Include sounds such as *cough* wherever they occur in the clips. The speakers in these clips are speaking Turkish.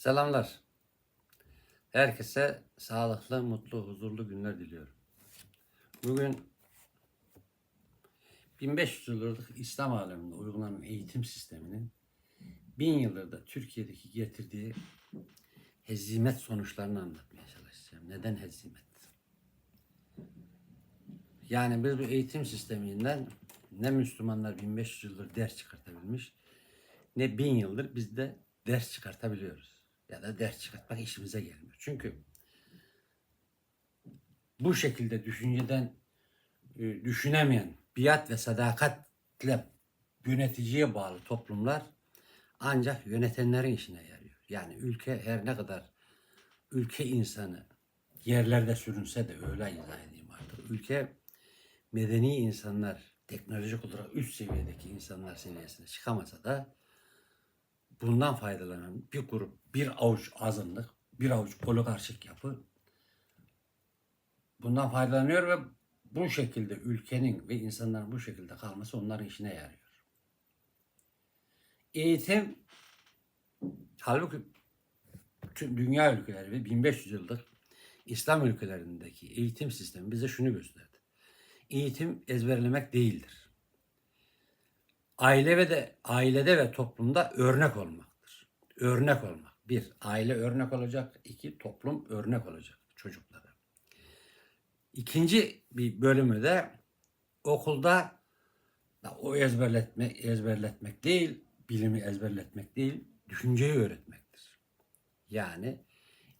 Selamlar. Herkese sağlıklı, mutlu, huzurlu günler diliyorum. Bugün 1500 yıllık İslam aleminde uygulanan eğitim sisteminin 1000 yıldır da Türkiye'deki getirdiği hezimet sonuçlarını anlatmaya çalışacağım. Neden hezimet? Yani biz bu eğitim sisteminden ne Müslümanlar 1500 yıldır ders çıkartabilmiş ne 1000 yıldır biz de ders çıkartabiliyoruz. Ya da ders çıkartmak işimize gelmiyor. Çünkü bu şekilde düşünceden e, düşünemeyen, biat ve sadakatle yöneticiye bağlı toplumlar ancak yönetenlerin işine yarıyor. Yani ülke her ne kadar ülke insanı yerlerde sürünse de öyle izah edeyim artık. Ülke medeni insanlar, teknolojik olarak üst seviyedeki insanlar seviyesine çıkamasa da bundan faydalanan bir grup, bir avuç azınlık, bir avuç oligarşik yapı bundan faydalanıyor ve bu şekilde ülkenin ve insanların bu şekilde kalması onların işine yarıyor. Eğitim halbuki tüm dünya ülkeleri ve 1500 yıllık İslam ülkelerindeki eğitim sistemi bize şunu gösterdi. Eğitim ezberlemek değildir aile ve de ailede ve toplumda örnek olmaktır. Örnek olmak. Bir, aile örnek olacak. iki toplum örnek olacak çocuklara. İkinci bir bölümü de okulda da o ezberletme, ezberletmek değil, bilimi ezberletmek değil, düşünceyi öğretmektir. Yani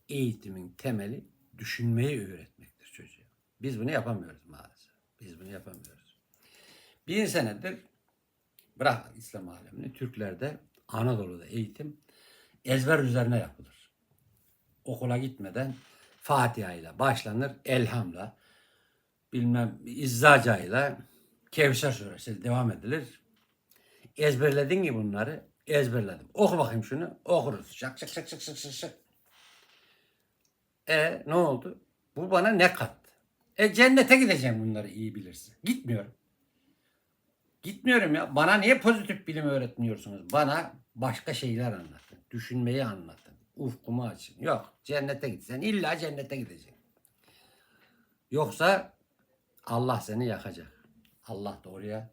eğitimin temeli düşünmeyi öğretmektir çocuğa. Biz bunu yapamıyoruz maalesef. Biz bunu yapamıyoruz. Bir senedir bırak İslam alemini Türklerde Anadolu'da eğitim ezber üzerine yapılır. Okula gitmeden Fatiha ile başlanır, elhamla, bilmem İzzaca ile Kevser suresi devam edilir. Ezberledin ki bunları? Ezberledim. Oku bakayım şunu. Okuruz. Şak şak şak şak şak şak. E ne oldu? Bu bana ne kattı? E cennete gideceğim bunları iyi bilirsin. Gitmiyorum. Gitmiyorum ya. Bana niye pozitif bilim öğretmiyorsunuz? Bana başka şeyler anlatın. Düşünmeyi anlatın. Ufkumu açın. Yok. Cennete gitsen illa cennete gideceksin. Yoksa Allah seni yakacak. Allah da oraya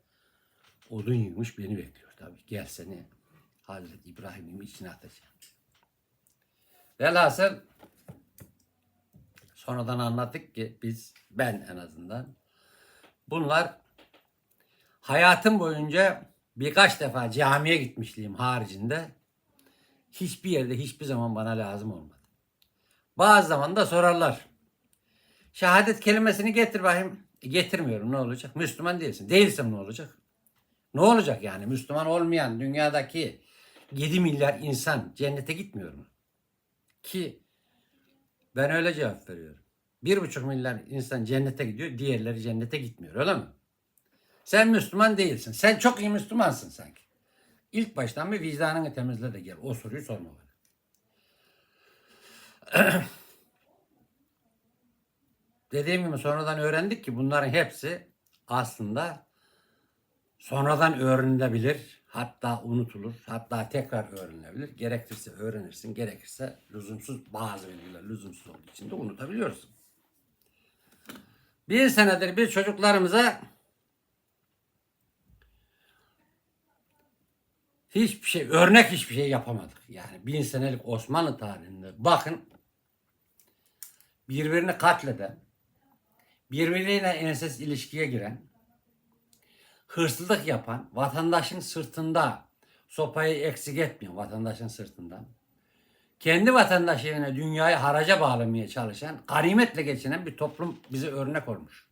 odun yığmış beni bekliyor tabii. Gel seni Hazreti İbrahim'in içine atacağım. Velhasıl sonradan anlattık ki biz ben en azından bunlar hayatım boyunca birkaç defa camiye gitmişliğim haricinde hiçbir yerde hiçbir zaman bana lazım olmadı. Bazı zaman da sorarlar. Şehadet kelimesini getir bakayım. E, getirmiyorum ne olacak? Müslüman değilsin. Değilsem ne olacak? Ne olacak yani? Müslüman olmayan dünyadaki 7 milyar insan cennete gitmiyor mu? Ki ben öyle cevap veriyorum. 1,5 milyar insan cennete gidiyor, diğerleri cennete gitmiyor öyle mi? Sen Müslüman değilsin. Sen çok iyi Müslümansın sanki. İlk baştan bir vicdanını temizle de gel. O soruyu sorma bana. *clears throat* Dediğim gibi sonradan öğrendik ki bunların hepsi aslında sonradan öğrenilebilir. Hatta unutulur. Hatta tekrar öğrenilebilir. Gerekirse öğrenirsin. Gerekirse lüzumsuz bazı bilgiler lüzumsuz olduğu için de unutabiliyorsun. Bir senedir biz çocuklarımıza hiçbir şey, örnek hiçbir şey yapamadık. Yani bin senelik Osmanlı tarihinde bakın birbirini katleden, birbiriyle enses ilişkiye giren, hırsızlık yapan, vatandaşın sırtında sopayı eksik etmeyen vatandaşın sırtından, kendi vatandaşlarına dünyayı haraca bağlamaya çalışan, ganimetle geçinen bir toplum bize örnek olmuş.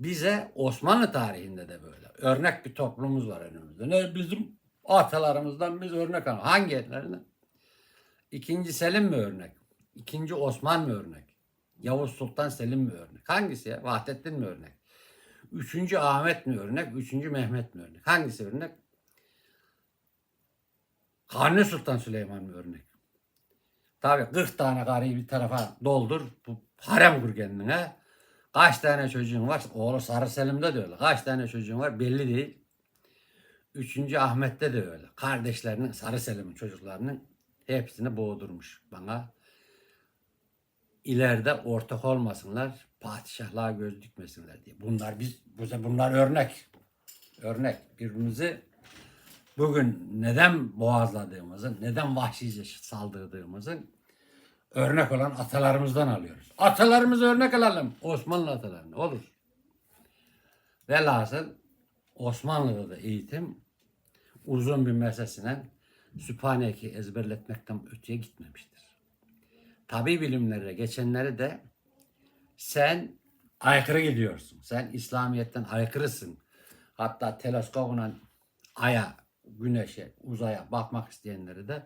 Bize Osmanlı tarihinde de böyle örnek bir toplumumuz var önümüzde. Ne bizim atalarımızdan biz örnek alalım. Hangi etlerinden? İkinci Selim mi örnek? İkinci Osman mı örnek? Yavuz Sultan Selim mi örnek? Hangisi ya? Vahdettin mi örnek? Üçüncü Ahmet mi örnek? Üçüncü Mehmet mi örnek? Hangisi örnek? Kanuni Sultan Süleyman mı örnek? Tabii 40 tane karıyı bir tarafa doldur. Bu harem kur kendine. Kaç tane çocuğun var? Oğlu Sarı Selim'de de öyle. Kaç tane çocuğun var belli değil. Üçüncü Ahmet'te de öyle. Kardeşlerinin, Sarı Selim'in çocuklarının hepsini boğdurmuş bana. İleride ortak olmasınlar, padişahlığa göz dikmesinler diye. Bunlar biz, bunlar örnek. Örnek. Birbirimizi bugün neden boğazladığımızın, neden vahşice saldırdığımızın örnek olan atalarımızdan alıyoruz. Atalarımızı örnek alalım. Osmanlı atalarını olur. Velhasıl Osmanlı'da da eğitim uzun bir mesesinden Sübhaneke ezberletmekten öteye gitmemiştir. Tabi bilimlere geçenleri de sen aykırı gidiyorsun. Sen İslamiyet'ten aykırısın. Hatta teleskopla aya, güneşe, uzaya bakmak isteyenleri de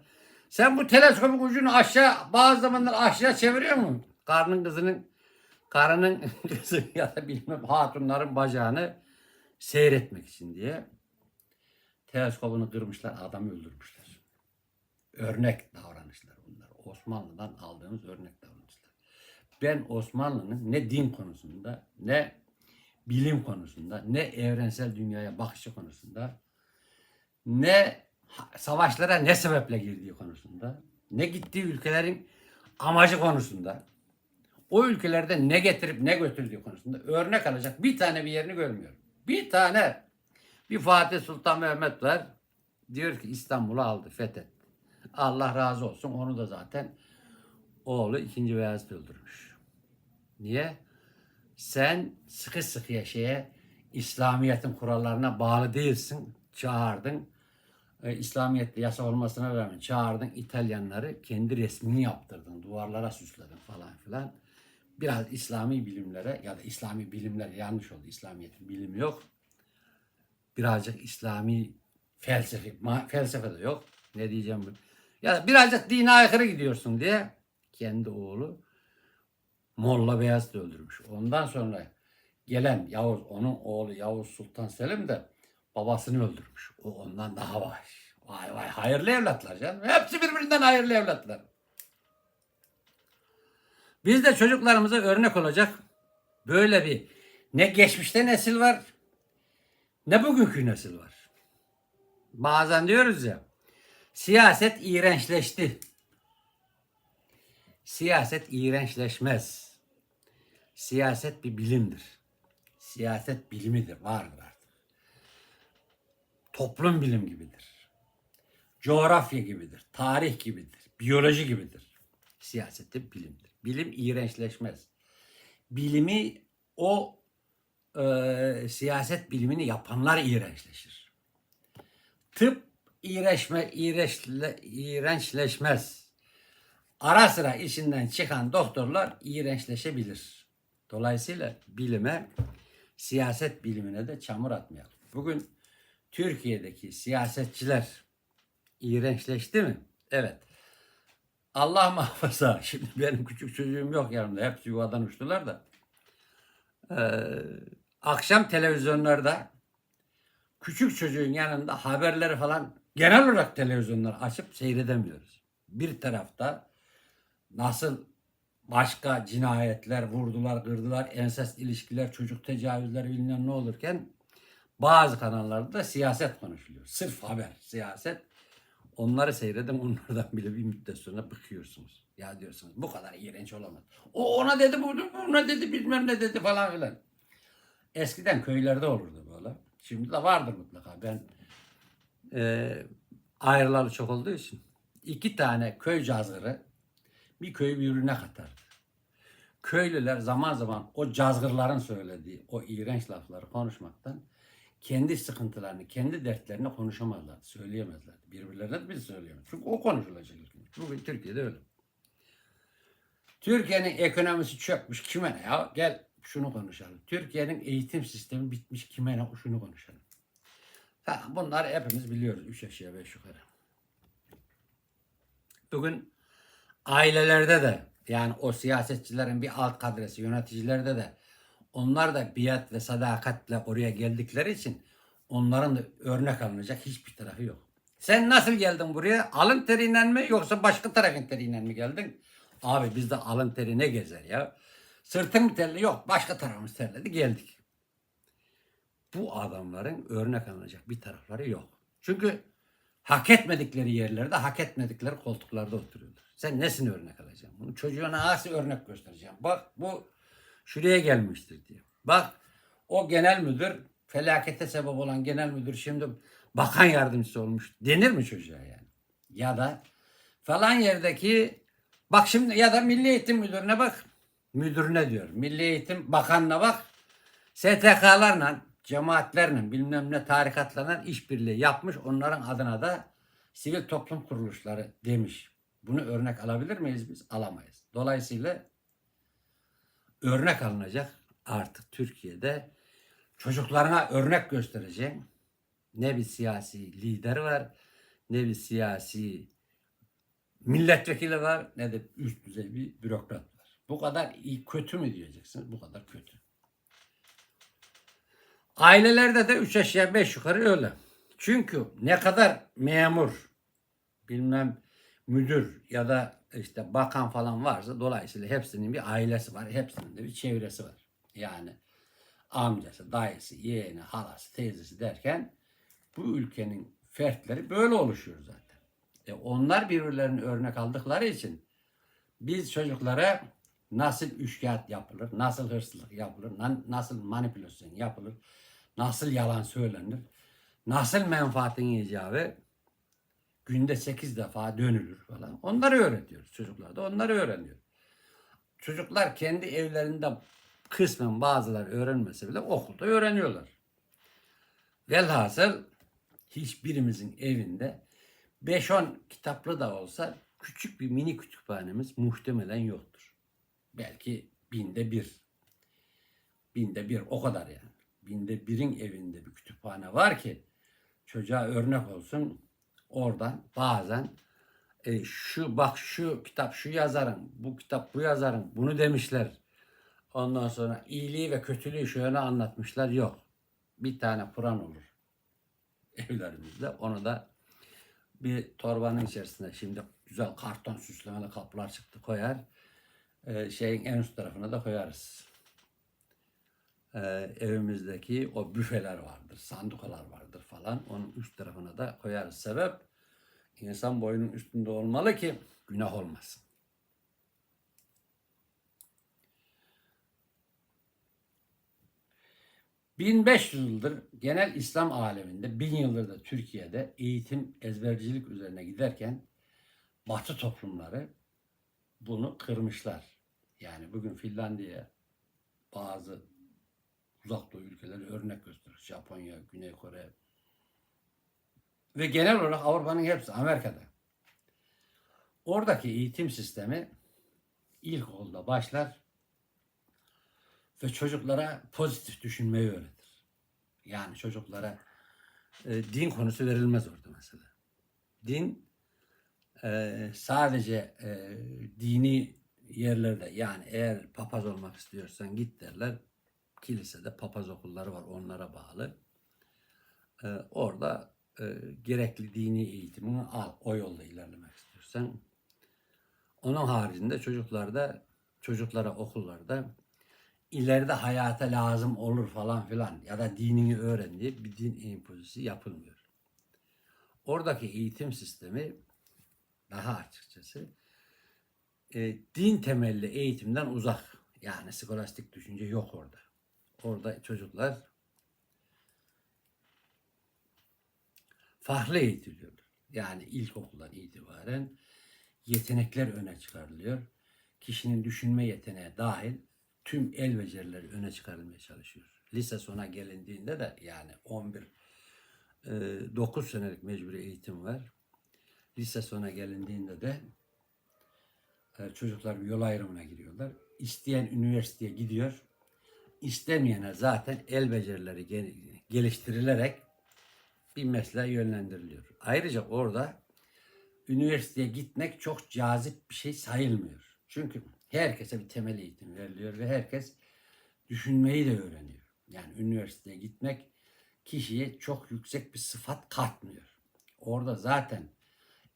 sen bu teleskopun ucunu aşağı bazı zamanlar aşağı çeviriyor musun? Karnın kızının karının *laughs* kızı ya da bilmem hatunların bacağını seyretmek için diye teleskopunu kırmışlar, adamı öldürmüşler. Örnek davranışlar bunlar. Osmanlı'dan aldığımız örnek davranışlar. Ben Osmanlı'nın ne din konusunda, ne bilim konusunda, ne evrensel dünyaya bakışı konusunda, ne savaşlara ne sebeple girdiği konusunda, ne gittiği ülkelerin amacı konusunda, o ülkelerde ne getirip ne götürdüğü konusunda örnek alacak bir tane bir yerini görmüyorum. Bir tane. Bir Fatih Sultan Mehmet var. Diyor ki İstanbul'u aldı, fethetti. Allah razı olsun. Onu da zaten oğlu 2. Beyazıt öldürmüş. Niye? Sen sıkı sıkıya şeye İslamiyet'in kurallarına bağlı değilsin. Çağırdın. E, İslamiyet'te yasa olmasına rağmen çağırdın İtalyanları kendi resmini yaptırdın. Duvarlara süsledin falan filan. Biraz İslami bilimlere ya da İslami bilimler yanlış oldu. İslamiyet'in bilimi yok. Birazcık İslami felsefe, felsefe de yok. Ne diyeceğim bu? Ya birazcık dine aykırı gidiyorsun diye kendi oğlu Molla Beyazıt'ı öldürmüş. Ondan sonra gelen Yavuz, onun oğlu Yavuz Sultan Selim de babasını öldürmüş. O ondan daha vay. Vay vay hayırlı evlatlar canım. Hepsi birbirinden hayırlı evlatlar. Biz de çocuklarımıza örnek olacak böyle bir ne geçmişte nesil var ne bugünkü nesil var. Bazen diyoruz ya siyaset iğrençleşti. Siyaset iğrençleşmez. Siyaset bir bilimdir. Siyaset bilimidir, vardır. Toplum bilim gibidir. Coğrafya gibidir, tarih gibidir, biyoloji gibidir. Siyaset de bilimdir. Bilim iğrençleşmez. Bilimi o e, siyaset bilimini yapanlar iğrençleşir. Tıp iğreşme, iğreşle, iğrençleşmez. Ara sıra işinden çıkan doktorlar iğrençleşebilir. Dolayısıyla bilime, siyaset bilimine de çamur atmayalım. Bugün Türkiye'deki siyasetçiler iğrençleşti mi? Evet. Allah *laughs* muhafaza. Şimdi benim küçük çocuğum yok yanımda. Hepsi yuvadan uçtular da. Ee, akşam televizyonlarda küçük çocuğun yanında haberleri falan genel olarak televizyonları açıp seyredemiyoruz. Bir tarafta nasıl başka cinayetler, vurdular, kırdılar, ensest ilişkiler, çocuk tecavüzleri bilmem ne olurken bazı kanallarda da siyaset konuşuluyor. Sırf haber, siyaset. Onları seyredin, onlardan bile bir müddet sonra bıkıyorsunuz. Ya diyorsunuz bu kadar iğrenç olamaz. O ona dedi, bu buna dedi, bilmem ne dedi falan filan. Eskiden köylerde olurdu böyle. Şimdi de vardır mutlaka. Ben e, ayrılalı çok olduğu için iki tane köy cazgırı bir köyü birbirine katardı. Köylüler zaman zaman o cazgırların söylediği o iğrenç lafları konuşmaktan kendi sıkıntılarını, kendi dertlerini konuşamazlar, söyleyemezler. Birbirlerine de biz söyleyemez. Çünkü o konuşulacak önce. Bugün Türkiye'de öyle. Türkiye'nin ekonomisi çökmüş kime ne ya? Gel şunu konuşalım. Türkiye'nin eğitim sistemi bitmiş kime ne? Şunu konuşalım. Tamam bunları hepimiz biliyoruz. Üç aşağı beş yukarı. Bugün ailelerde de yani o siyasetçilerin bir alt kadresi yöneticilerde de onlar da biat ve sadakatle oraya geldikleri için onların da örnek alınacak hiçbir tarafı yok. Sen nasıl geldin buraya? Alın teriyle mi yoksa başka tarafın teriyle mi geldin? Abi bizde alın teri ne gezer ya? Sırtın terli? Yok. Başka tarafımız terledi geldik. Bu adamların örnek alınacak bir tarafları yok. Çünkü hak etmedikleri yerlerde hak etmedikleri koltuklarda oturuyorlar. Sen nesini örnek alacaksın? Bunu çocuğuna nasıl örnek göstereceğim? Bak bu şuraya gelmiştir diye. Bak o genel müdür felakete sebep olan genel müdür şimdi bakan yardımcısı olmuş. Denir mi çocuğa yani? Ya da falan yerdeki bak şimdi ya da Milli Eğitim Müdürüne bak. Müdürüne diyor. Milli Eğitim Bakanına bak. STK'larla, cemaatlerle, bilmem ne tarikatlarla işbirliği yapmış. Onların adına da sivil toplum kuruluşları demiş. Bunu örnek alabilir miyiz biz? Alamayız. Dolayısıyla örnek alınacak artık Türkiye'de çocuklarına örnek göstereceğim. Ne bir siyasi lider var, ne bir siyasi milletvekili var, ne de üst düzey bir bürokrat var. Bu kadar iyi kötü mü diyeceksiniz? Bu kadar kötü. Ailelerde de üç aşağı beş yukarı öyle. Çünkü ne kadar memur, bilmem müdür ya da işte bakan falan varsa dolayısıyla hepsinin bir ailesi var. Hepsinin de bir çevresi var. Yani amcası, dayısı, yeğeni, halası, teyzesi derken bu ülkenin fertleri böyle oluşuyor zaten. E onlar birbirlerini örnek aldıkları için biz çocuklara nasıl üçkağıt yapılır, nasıl hırsızlık yapılır, na- nasıl manipülasyon yapılır, nasıl yalan söylenir, nasıl menfaatin icabı günde 8 defa dönülür falan. Onları öğretiyoruz çocuklar da onları öğreniyor. Çocuklar kendi evlerinde kısmen bazıları öğrenmese bile okulda öğreniyorlar. Velhasıl hiçbirimizin evinde 5-10 kitaplı da olsa küçük bir mini kütüphanemiz muhtemelen yoktur. Belki binde bir. Binde bir o kadar yani. Binde birin evinde bir kütüphane var ki çocuğa örnek olsun. Oradan bazen e, şu bak şu kitap şu yazarın, bu kitap bu yazarın bunu demişler. Ondan sonra iyiliği ve kötülüğü şöyle anlatmışlar. Yok. Bir tane Kur'an olur evlerimizde. Onu da bir torbanın içerisine şimdi güzel karton süslemeli kaplar çıktı koyar. Ee, şeyin en üst tarafına da koyarız. Ee, evimizdeki o büfeler vardır, sandukalar vardır falan. Onun üst tarafına da koyarız. Sebep insan boyunun üstünde olmalı ki günah olmasın. ...1500 yıldır genel İslam aleminde, bin yıldır da Türkiye'de eğitim ezbercilik üzerine giderken... ...Batı toplumları bunu kırmışlar. Yani bugün Finlandiya bazı uzak doğu ülkeleri örnek gösterir. Japonya, Güney Kore ve genel olarak Avrupa'nın hepsi Amerika'da. Oradaki eğitim sistemi ilkokulda başlar ve çocuklara pozitif düşünmeyi öğretir. Yani çocuklara e, din konusu verilmez orada mesela. Din e, sadece e, dini yerlerde yani eğer papaz olmak istiyorsan git derler. Kilisede papaz okulları var onlara bağlı. E, orada e, gerekli dini eğitimini al. O yolda ilerlemek istiyorsan. Onun haricinde çocuklarda çocuklara okullarda ileride hayata lazım olur falan filan ya da dinini öğren diye bir din impozisi yapılmıyor. Oradaki eğitim sistemi daha açıkçası e, din temelli eğitimden uzak. Yani skolastik düşünce yok orada. Orada çocuklar farklı eğitiliyorlar. Yani ilkokuldan itibaren yetenekler öne çıkarılıyor. Kişinin düşünme yeteneği dahil tüm el becerileri öne çıkarılmaya çalışıyor. Lise sona gelindiğinde de yani 11 e, 9 senelik mecburi eğitim var. Lise sona gelindiğinde de e, çocuklar bir yol ayrımına giriyorlar. İsteyen üniversiteye gidiyor. İstemeyene zaten el becerileri gel- geliştirilerek bir mesleğe yönlendiriliyor. Ayrıca orada üniversiteye gitmek çok cazip bir şey sayılmıyor. Çünkü herkese bir temel eğitim veriliyor ve herkes düşünmeyi de öğreniyor. Yani üniversiteye gitmek kişiye çok yüksek bir sıfat katmıyor. Orada zaten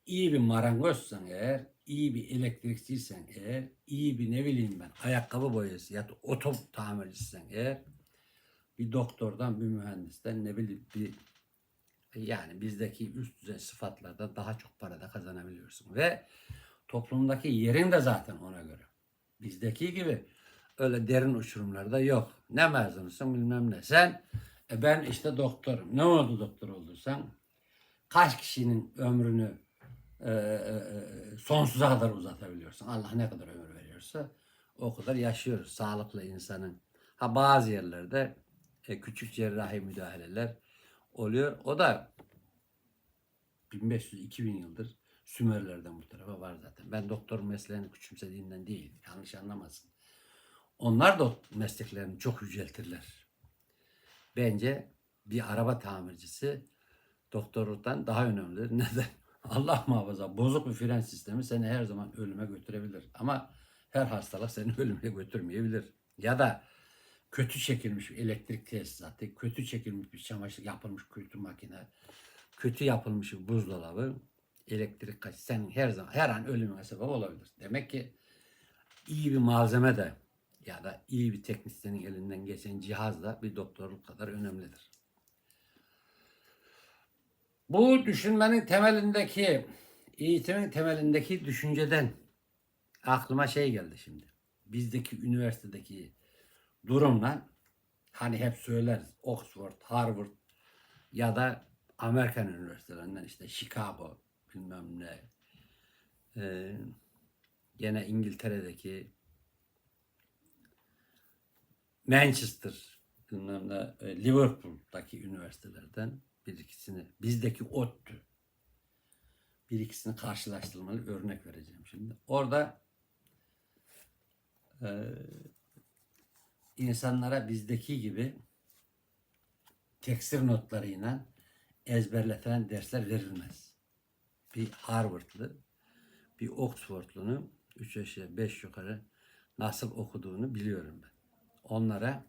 iyi bir marangozsan eğer, iyi bir elektrikçiysen eğer, iyi bir ne bileyim ben ayakkabı boyası ya da oto tamircisen eğer bir doktordan, bir mühendisten ne bileyim bir Yani bizdeki üst düzey sıfatlarda daha çok para da kazanabiliyorsun. Ve toplumdaki yerin de zaten ona göre. Bizdeki gibi öyle derin uçurumlarda yok. Ne mezunusun bilmem ne. Sen e ben işte doktorum. Ne oldu doktor olduysan? Kaç kişinin ömrünü e, e, e, sonsuza kadar uzatabiliyorsun. Allah ne kadar ömür veriyorsa o kadar yaşıyoruz. Sağlıklı insanın. Ha bazı yerlerde e, küçük cerrahi müdahaleler oluyor. O da 1500-2000 yıldır Sümerlerden bu tarafa var zaten. Ben doktor mesleğini küçümsediğimden değil. Yanlış anlamasın. Onlar da mesleklerini çok yüceltirler. Bence bir araba tamircisi doktorluktan daha önemlidir. *laughs* Neden? Allah muhafaza bozuk bir fren sistemi seni her zaman ölüme götürebilir. Ama her hastalık seni *laughs* ölüme götürmeyebilir. Ya da kötü çekilmiş bir elektrik tesisatı, kötü çekilmiş bir çamaşır yapılmış kötü makine, kötü yapılmış bir buzdolabı, elektrik kaç sen her zaman her an ölümüne sebep olabilir. Demek ki iyi bir malzeme de ya da iyi bir teknisyenin elinden geçen cihaz da bir doktorluk kadar önemlidir. Bu düşünmenin temelindeki, eğitimin temelindeki düşünceden aklıma şey geldi şimdi. Bizdeki üniversitedeki durumla hani hep söyleriz Oxford, Harvard ya da Amerikan üniversitelerinden işte Chicago bilmem ne. Ee, gene İngiltere'deki Manchester bilmem ne, e, Liverpool'daki üniversitelerden bir ikisini bizdeki ODTÜ bir ikisini karşılaştırmalı örnek vereceğim şimdi. Orada e, insanlara bizdeki gibi teksir notlarıyla ezberletilen dersler verilmez. Bir Harvardlı, bir Oxford'lunun 3 aşağı 5 yukarı nasıl okuduğunu biliyorum ben. Onlara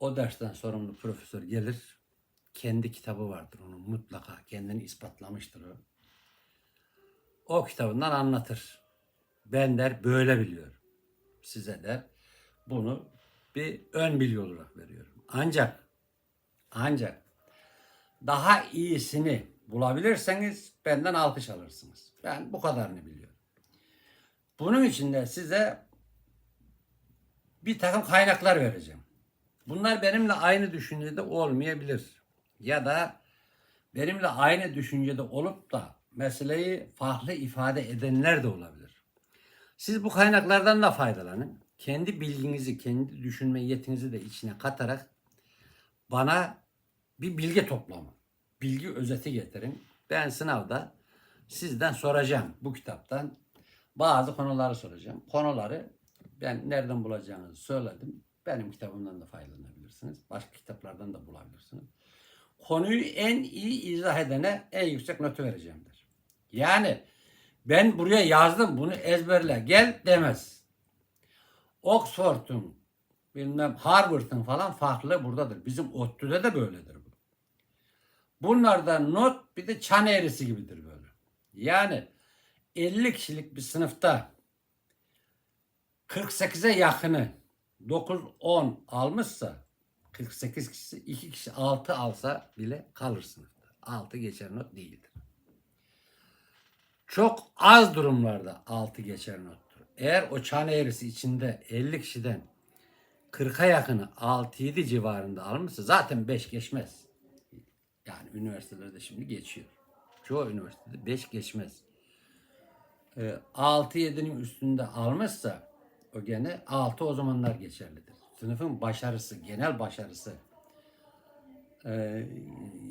o dersten sorumlu profesör gelir, kendi kitabı vardır onun mutlaka, kendini ispatlamıştır o. O kitabından anlatır. Ben der böyle biliyorum. Size der bunu bir ön bilgi olarak veriyorum. Ancak ancak daha iyisini bulabilirseniz benden alkış alırsınız. Ben bu kadarını biliyorum. Bunun için de size bir takım kaynaklar vereceğim. Bunlar benimle aynı düşüncede olmayabilir. Ya da benimle aynı düşüncede olup da meseleyi farklı ifade edenler de olabilir. Siz bu kaynaklardan da faydalanın. Kendi bilginizi, kendi düşünme yetinizi de içine katarak bana bir bilgi toplamı, bilgi özeti getirin. Ben sınavda sizden soracağım bu kitaptan. Bazı konuları soracağım. Konuları ben nereden bulacağınızı söyledim. Benim kitabımdan da faydalanabilirsiniz. Başka kitaplardan da bulabilirsiniz. Konuyu en iyi izah edene en yüksek notu vereceğimdir. Yani ben buraya yazdım bunu ezberle gel demez. Oxford'un bilmem Harvard'ın falan farklı buradadır. Bizim ODTÜ'de de böyledir bu. Bunlardan not bir de çan eğrisi gibidir böyle. Yani 50 kişilik bir sınıfta 48'e yakını 9-10 almışsa 48 kişi 2 kişi 6 alsa bile kalır sınıfta. 6 geçer not değildir. Çok az durumlarda 6 geçer nottur. Eğer o çan eğrisi içinde 50 kişiden 40'a yakını 6-7 civarında almışsa zaten 5 geçmez. Yani üniversitelerde şimdi geçiyor. Çoğu üniversitede 5 geçmez. Ee, 6-7'nin üstünde almışsa o gene 6 o zamanlar geçerlidir. Sınıfın başarısı, genel başarısı e,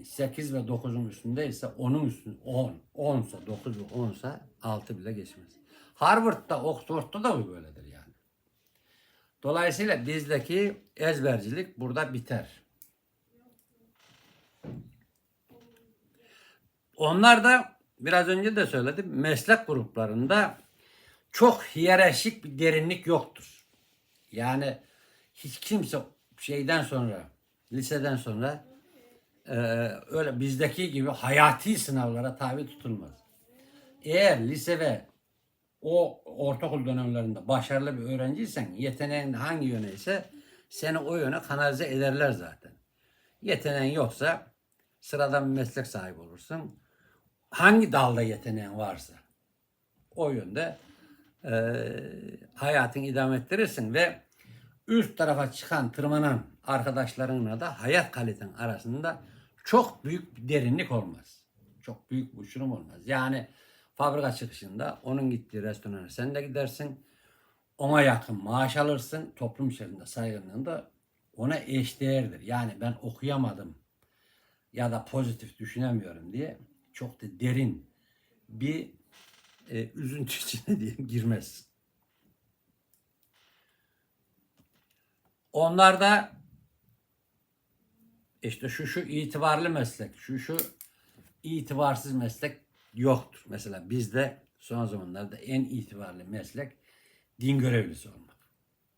8 ve 9'un üstündeyse 10'un üstünde 10, 10 ise 9 ve 10 ise 6 bile geçmez. Harvard'da, Oxford'da da bu böyledir yani. Dolayısıyla bizdeki ezbercilik burada biter. Onlar da biraz önce de söyledim meslek gruplarında çok hiyerarşik bir derinlik yoktur. Yani hiç kimse şeyden sonra, liseden sonra e, öyle bizdeki gibi hayati sınavlara tabi tutulmaz. Eğer lise ve o ortaokul dönemlerinde başarılı bir öğrenciysen yeteneğin hangi yöne ise seni o yöne kanalize ederler zaten. Yeteneğin yoksa sıradan bir meslek sahibi olursun. Hangi dalda yeteneğin varsa o yönde eee hayatını idame ettirirsin ve üst tarafa çıkan, tırmanan arkadaşlarınla da hayat kaliten arasında çok büyük bir derinlik olmaz. Çok büyük bir uçurum olmaz. Yani fabrika çıkışında onun gittiği restorana sen de gidersin. Ona yakın maaş alırsın. Toplum içerisinde saygınlığın da ona eşdeğerdir. Yani ben okuyamadım ya da pozitif düşünemiyorum diye çok da derin bir e, üzüntü içine *laughs* diyeyim girmez. Onlar da işte şu şu itibarlı meslek, şu şu itibarsız meslek yoktur. Mesela bizde son zamanlarda en itibarlı meslek din görevlisi olmak.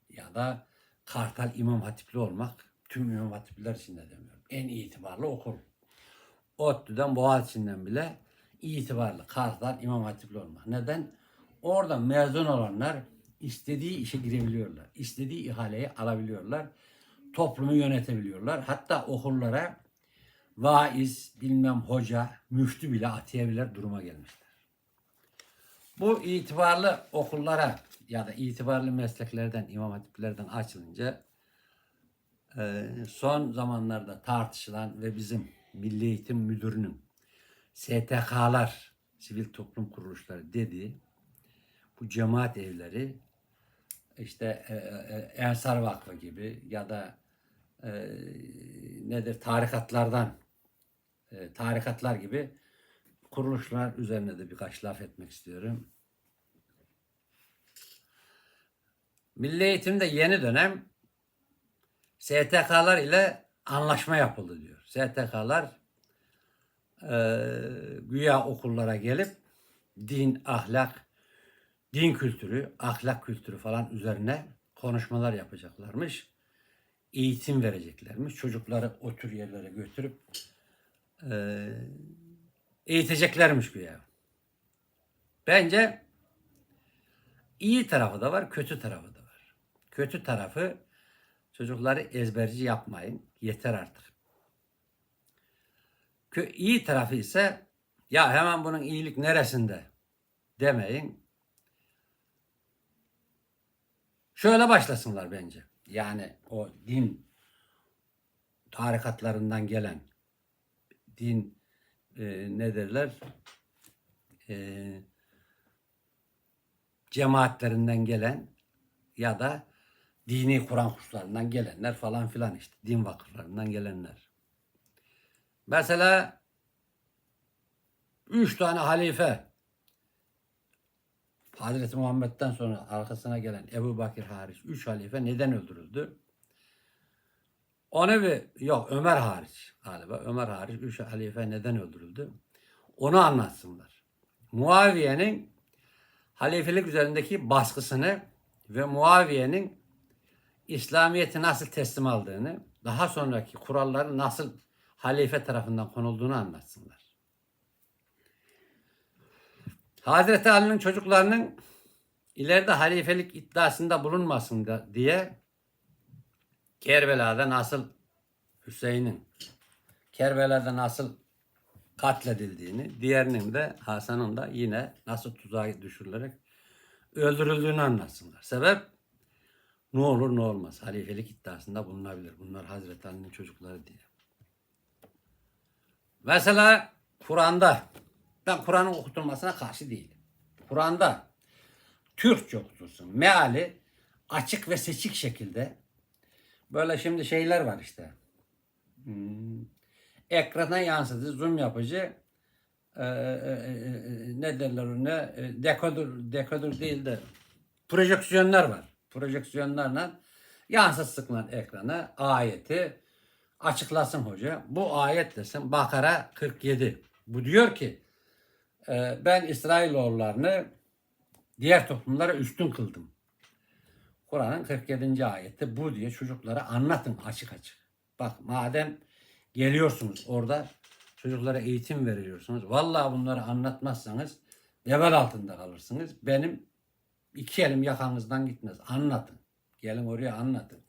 Ya da Kartal İmam Hatipli olmak. Tüm İmam Hatipliler için de demiyorum. En itibarlı okul. ODTÜ'den Boğaziçi'nden bile itibarlı Kartal İmam Hatipli olmak. Neden? Orada mezun olanlar istediği işe girebiliyorlar. İstediği ihaleyi alabiliyorlar. Toplumu yönetebiliyorlar. Hatta okullara vaiz, bilmem hoca, müftü bile atayabilir duruma gelmişler. Bu itibarlı okullara ya da itibarlı mesleklerden, imam hatiplerden açılınca e, son zamanlarda tartışılan ve bizim Milli Eğitim Müdürü'nün STK'lar, sivil toplum kuruluşları dediği bu cemaat evleri işte e, e, Ensar Vakfı gibi ya da e, nedir tarikatlardan e, tarikatlar gibi kuruluşlar üzerine de birkaç laf etmek istiyorum. Milli Eğitim'de yeni dönem STK'lar ile anlaşma yapıldı diyor. STK'lar e, güya okullara gelip din, ahlak, din kültürü, ahlak kültürü falan üzerine konuşmalar yapacaklarmış. Eğitim vereceklermiş. Çocukları o tür yerlere götürüp e, eğiteceklermiş güya. Bence iyi tarafı da var, kötü tarafı da var. Kötü tarafı çocukları ezberci yapmayın. Yeter artık. İyi tarafı ise ya hemen bunun iyilik neresinde demeyin. Şöyle başlasınlar bence. Yani o din tarikatlarından gelen din e, ne derler e, cemaatlerinden gelen ya da dini Kur'an kurslarından gelenler falan filan işte din vakıflarından gelenler. Mesela üç tane halife Hazreti Muhammed'den sonra arkasına gelen Ebu Bakır hariç üç halife neden öldürüldü? Onu bir yok Ömer hariç galiba Ömer hariç üç halife neden öldürüldü? Onu anlatsınlar. Muaviye'nin halifelik üzerindeki baskısını ve Muaviye'nin İslamiyet'i nasıl teslim aldığını, daha sonraki kuralların nasıl halife tarafından konulduğunu anlatsınlar. Hazreti Ali'nin çocuklarının ileride halifelik iddiasında bulunmasın diye Kerbela'da nasıl Hüseyin'in Kerbela'da nasıl katledildiğini, diğerinin de Hasan'ın da yine nasıl tuzağa düşürülerek öldürüldüğünü anlatsınlar. Sebep ne olur ne olmaz. Halifelik iddiasında bulunabilir. Bunlar Hazreti Ali'nin çocukları diye. Mesela Kur'an'da ben Kur'an'ın okutulmasına karşı değilim. Kur'an'da Türkçe okutulsun. Meali açık ve seçik şekilde böyle şimdi şeyler var işte. Hmm, ekrana yansıtıcı, zoom yapıcı e, e, e, e, ne derler ona e, dekodur, dekodur değil de projeksiyonlar var. Projeksiyonlarla yansıtsınlar ekrana ayeti açıklasın hoca. Bu ayet desin Bakara 47. Bu diyor ki e, ben İsrailoğullarını diğer toplumlara üstün kıldım. Kur'an'ın 47. ayette bu diye çocuklara anlatın açık açık. Bak madem geliyorsunuz orada çocuklara eğitim veriyorsunuz. Vallahi bunları anlatmazsanız vebal altında kalırsınız. Benim iki elim yakanızdan gitmez. Anlatın. Gelin oraya anlatın.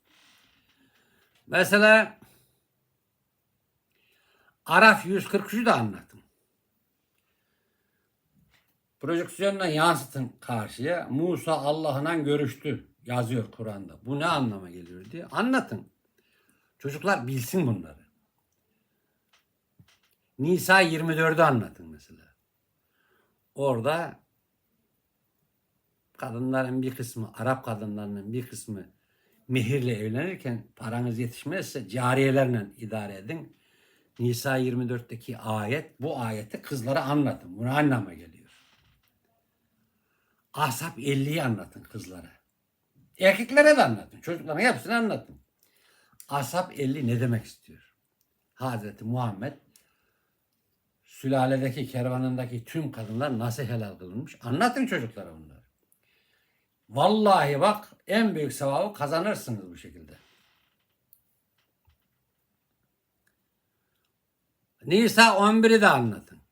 Mesela Araf 143'ü de anlattım. Projeksiyonla yansıtın karşıya. Musa Allah'la görüştü yazıyor Kur'an'da. Bu ne anlama geliyor diye anlatın. Çocuklar bilsin bunları. Nisa 24'ü anlatın mesela. Orada kadınların bir kısmı, Arap kadınlarının bir kısmı mehirle evlenirken paranız yetişmezse cariyelerle idare edin. Nisa 24'teki ayet bu ayeti kızlara anlatın. Bu ne anlama geliyor? Asap 50'yi anlatın kızlara. Erkeklere de anlatın. Çocukların hepsini anlatın. Asap 50 ne demek istiyor? Hazreti Muhammed sülaledeki kervanındaki tüm kadınlar nasıl helal kılınmış? Anlatın çocuklara bunları. Vallahi bak en büyük sevabı kazanırsınız bu şekilde. Nisa 11'i de anlatın.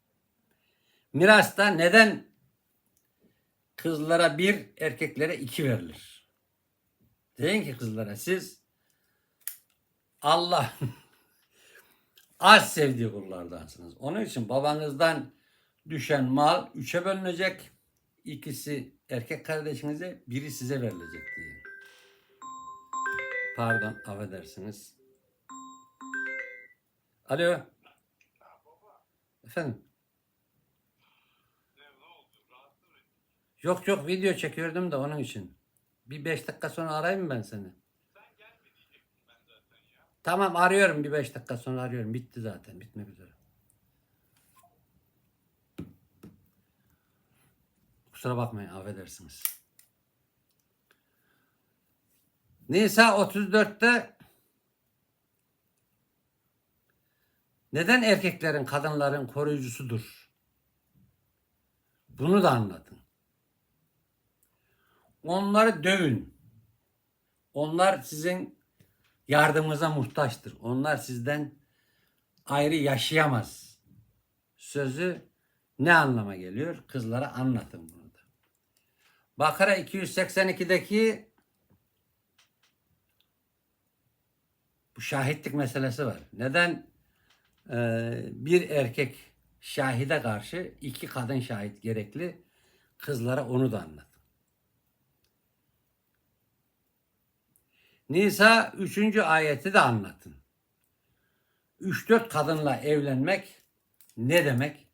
Mirasta neden kızlara bir, erkeklere iki verilir? Deyin ki kızlara siz Allah *laughs* az sevdiği kullardansınız. Onun için babanızdan düşen mal üçe bölünecek. İkisi erkek kardeşinize, biri size verilecek diye. Pardon, affedersiniz. Alo. Efendim. Yok yok video çekiyordum da onun için. Bir beş dakika sonra arayayım ben seni? Tamam arıyorum bir beş dakika sonra arıyorum. Bitti zaten. Bitmek üzere. Kusura bakmayın affedersiniz. Nisa 34'te neden erkeklerin kadınların koruyucusudur? Bunu da anlatın. Onları dövün. Onlar sizin yardımınıza muhtaçtır. Onlar sizden ayrı yaşayamaz. Sözü ne anlama geliyor? Kızlara anlatın bunu da. Bakara 282'deki bu şahitlik meselesi var. Neden e, bir erkek şahide karşı iki kadın şahit gerekli? Kızlara onu da anlat. Nisa 3. ayeti de anlatın. 3-4 kadınla evlenmek ne demek?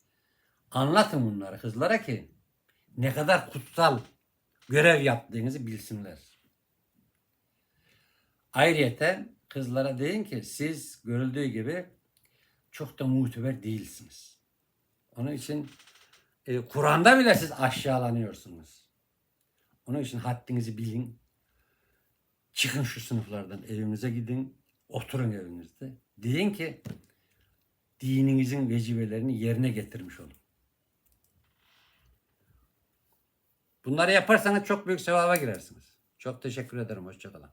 Anlatın bunları kızlara ki ne kadar kutsal görev yaptığınızı bilsinler. Ayrıyeten kızlara deyin ki siz görüldüğü gibi çok da muteber değilsiniz. Onun için e, Kur'an'da bile siz aşağılanıyorsunuz. Onun için haddinizi bilin. Çıkın şu sınıflardan evinize gidin. Oturun evinizde. Deyin ki dininizin vecibelerini yerine getirmiş olun. Bunları yaparsanız çok büyük sevaba girersiniz. Çok teşekkür ederim. Hoşçakalın.